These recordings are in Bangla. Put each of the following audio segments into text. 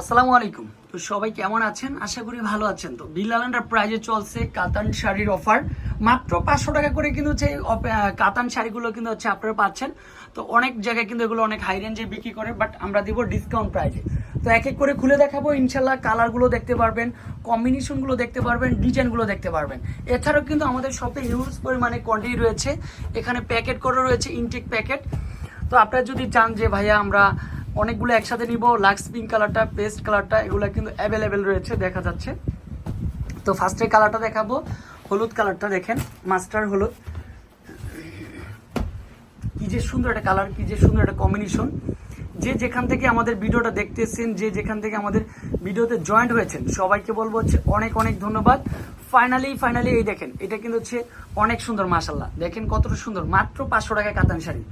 আসসালামু আলাইকুম। তো সবাই কেমন আছেন? আশা করি ভালো আছেন তো। বিল্লাল প্রাইজে চলছে কাতান শাড়ির অফার মাত্র পাঁচশো টাকা করে কিন্তু হচ্ছে কাতান শাড়িগুলো কিন্তু হচ্ছে আপনারা পাচ্ছেন। তো অনেক জায়গায় কিন্তু এগুলো অনেক হাই রেঞ্জে বিক্রি করে বাট আমরা দিব ডিসকাউন্ট প্রাইজে তো এক এক করে খুলে দেখাবো ইনশাল্লাহ কালারগুলো দেখতে পারবেন কম্বিনেশনগুলো দেখতে পারবেন ডিজাইনগুলো দেখতে পারবেন। এছাড়াও কিন্তু আমাদের শপে হিউজ পরিমাণে কোয়ান্টিটি রয়েছে। এখানে প্যাকেট করে রয়েছে ইনটেক প্যাকেট তো আপনারা যদি চান যে, ভাইয়া, আমরা অনেকগুলো একসাথে নিব, লাক্স পিঙ্ক কালারটা, পেস্ট কালারটা, এগুলো কিন্তু অ্যাভেলেবেল রয়েছে, দেখা যাচ্ছে। তো ফার্স্টে কালারটা দেখাবো, হলুদ কালারটা দেখেন, মাস্টার হলুদ। কি যে সুন্দর একটা কালার কি যে সুন্দর একটা কম্বিনেশন যে যেখান থেকে আমাদের ভিডিওটা দেখতেছেন, যে যেখান থেকে আমাদের ভিডিওতে জয়েন্ট হয়েছেন, সবাইকে বলব হচ্ছে অনেক অনেক ধন্যবাদ। ফাইনালি ফাইনালি এই দেখেন, এটা কিন্তু হচ্ছে অনেক সুন্দর মাসাল্লাহ দেখেন কতটা সুন্দর, মাত্র পাঁচশো টাকা কাতান শাড়ি।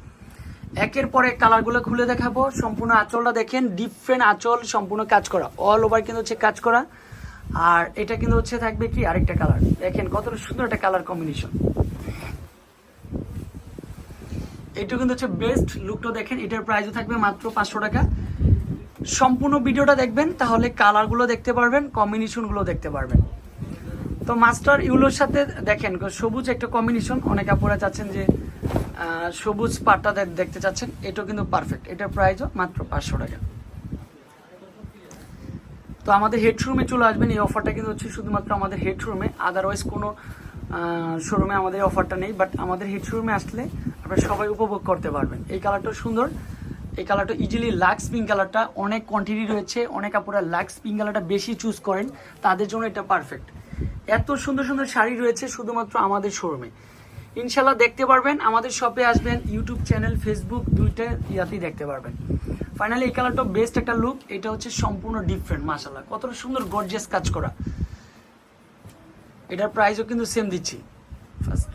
একের পরে কালারগুলো খুলে দেখাবো। সম্পূর্ণ আঁচলটা দেখেন ডিফারেন্ট আঁচল, সম্পূর্ণ কাজ করা। অল ওভার কিন্তু হচ্ছে কাজ করা। আর এটা কিন্তু হচ্ছে থাকবে কি? আরেকটা কালার। দেখেন কতটা সুন্দর একটা কালার কম্বিনেশন এটা কিন্তু হচ্ছে বেস্ট লুকটা দেখেন। এটার প্রাইসও থাকবে মাত্র পাঁচশো টাকা। সম্পূর্ণ ভিডিওটা দেখবেন, তাহলে কালারগুলো দেখতে পারবেন কম্বিনেশনগুলো দেখতে পারবেন। তো মাস্টার ইউলোর সাথে দেখেন, সবুজ একটা কম্বিনেশন অনেক আপুরা চাচ্ছেন যে সবুজ পাটটা দেখতে চাচ্ছেন, এটাও কিন্তু পারফেক্ট এটার প্রাইসও মাত্র পাঁচশো টাকা। তো আমাদের হেডরুমে চলে আসবেন, এই অফারটা কিন্তু হচ্ছে শুধুমাত্র আমাদের হেডরুমে আদারওয়াইজ কোনো শোরুমে আমাদের অফারটা নেই বাট আমাদের হেডরুমে আসলে আপনারা সবাই উপভোগ করতে পারবেন। এই কালারটা সুন্দর। এই কালারটা ইজিলি লাক্স পিঙ্ক কালারটা অনেক কোয়ান্টিটি রয়েছে, অনেক আপুরা লাক্স পিঙ্ক কালারটা বেশি চুজ করেন, তাদের জন্য এটা পারফেক্ট এত সুন্দর সুন্দর শাড়ি রয়েছে শুধুমাত্র আমাদের শোরুমে ইনশাল্লাহ দেখতে পারবেন। আমাদের শপে আসবেন ইউটিউব চ্যানেল ফেসবুক দুইটা ইয়াতেই দেখতে পারবেন। ফাইনালি এই কালারটা বেস্ট একটা লুক এটা হচ্ছে সম্পূর্ণ ডিফারেন্ট মাসাল্লাহ কতটা সুন্দর গর্জিয়াস কাজ করা। এটার প্রাইসও কিন্তু সেম দিচ্ছি। ফার্স্ট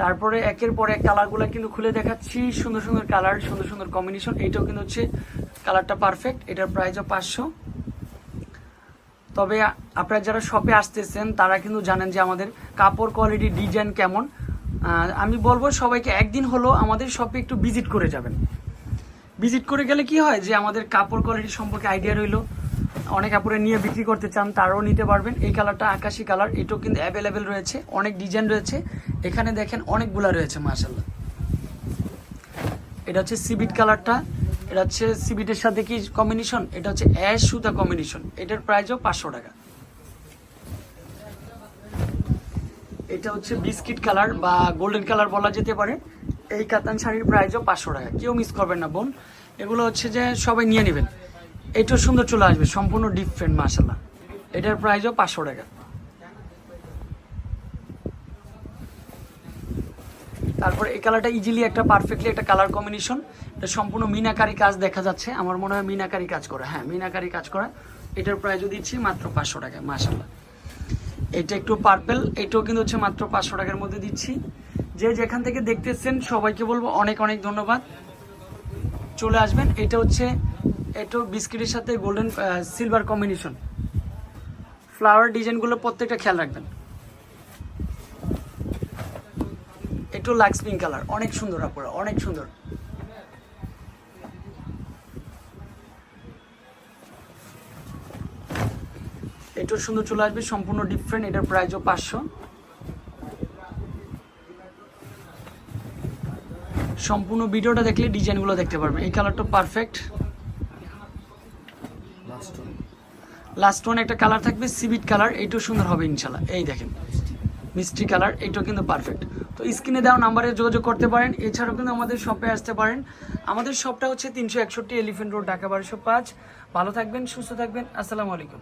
তারপরে একের পর এক কালারগুলো কিন্তু খুলে দেখাচ্ছি। সুন্দর সুন্দর কালার সুন্দর সুন্দর কম্বিনেশন এইটাও কিন্তু হচ্ছে কালারটা পারফেক্ট এটার প্রাইসও পাঁচশো। তবে আপনারা যারা শপে আসতেছেন, তারা কিন্তু জানেন যে আমাদের কাপড় কোয়ালিটি ডিজাইন কেমন। আমি বলব সবাইকে একদিন হলো আমাদের শপে একটু ভিজিট করে যাবেন। ভিজিট করে গেলে কি হয় যে আমাদের কাপড় কোয়ালিটি সম্পর্কে আইডিয়া রইল। অনেক কাপড়ে নিয়ে বিক্রি করতে চান, তারাও নিতে পারবেন। এই কালারটা আকাশি কালার এটাও কিন্তু অ্যাভেলেবেল রয়েছে। অনেক ডিজাইন রয়েছে। এখানে দেখেন অনেকগুলা রয়েছে মার্শাল্লাহ এটা হচ্ছে সিবিট কালারটা এটা হচ্ছে সিবিটের সাথে কি কম্বিনেশন এটা হচ্ছে অ্যাশ সুতা কম্বিনেশন এটার প্রাইসও পাঁচশো টাকা। এটা হচ্ছে বিস্কিট কালার বা গোল্ডেন কালার বলা যেতে পারে। এই কাতান শাড়ির প্রাইসও পাঁচশো টাকা। কেউ মিস করবেন না, বোন। এগুলো হচ্ছে যে সবাই নিয়ে নেবেন। এটাও সুন্দর চলে আসবে, সম্পূর্ণ ডিফারেন্ট মাসাল্লাহ এটার প্রাইসও পাঁচশো টাকা। তারপর এই কালারটা ইজিলি একটা পারফেক্টলি একটা কালার কম্বিনেশন এটা সম্পূর্ণ মিনাকারি কাজ দেখা যাচ্ছে। আমার মনে হয় মিনাকারি কাজ করা। হ্যাঁ মিনাকারি কাজ করা। এটার প্রাইসও দিচ্ছি মাত্র পাঁচশো টাকায় মাসাল্লাহ এটা একটু পার্পেল এটাও কিন্তু হচ্ছে মাত্র পাঁচশো টাকার মধ্যে দিচ্ছি। যে যেখান থেকে দেখতেছেন, সবাইকে বলব অনেক অনেক ধন্যবাদ। চলে আসবেন। এটা হচ্ছে এটাও বিস্কিটের সাথে গোল্ডেন সিলভার কম্বিনেশন ফ্লাওয়ার ডিজাইনগুলো প্রত্যেকটা খেয়াল রাখবেন। একটু লাক্স পিঙ্ক কালার অনেক সুন্দর আপনারা অনেক সুন্দর। একটু সুন্দর চলে আসবে সম্পূর্ণ ডিফারেন্ট এটার প্রাইসও পাঁচশো। সম্পূর্ণ ভিডিওটা দেখলে ডিজাইনগুলো দেখতে পারবেন। এই কালারটা পারফেক্ট লাস্ট ওয়ান একটা কালার থাকবে সিভিট কালার এইটাও সুন্দর হবে ইনশাল্লাহ। এই দেখেন। মিষ্টি কালার, এটাও কিন্তু পারফেক্ট তো স্ক্রিনে দেওয়া নাম্বারে যোগাযোগ করতে পারেন। এছাড়াও কিন্তু আমাদের শপে আসতে পারেন। আমাদের শপটা হচ্ছে তিনশো একষট্টি এলিফেন্ট রোড ঢাকা বারোশো পাঁচ। ভালো থাকবেন, সুস্থ থাকবেন। আসসালামু আলাইকুম।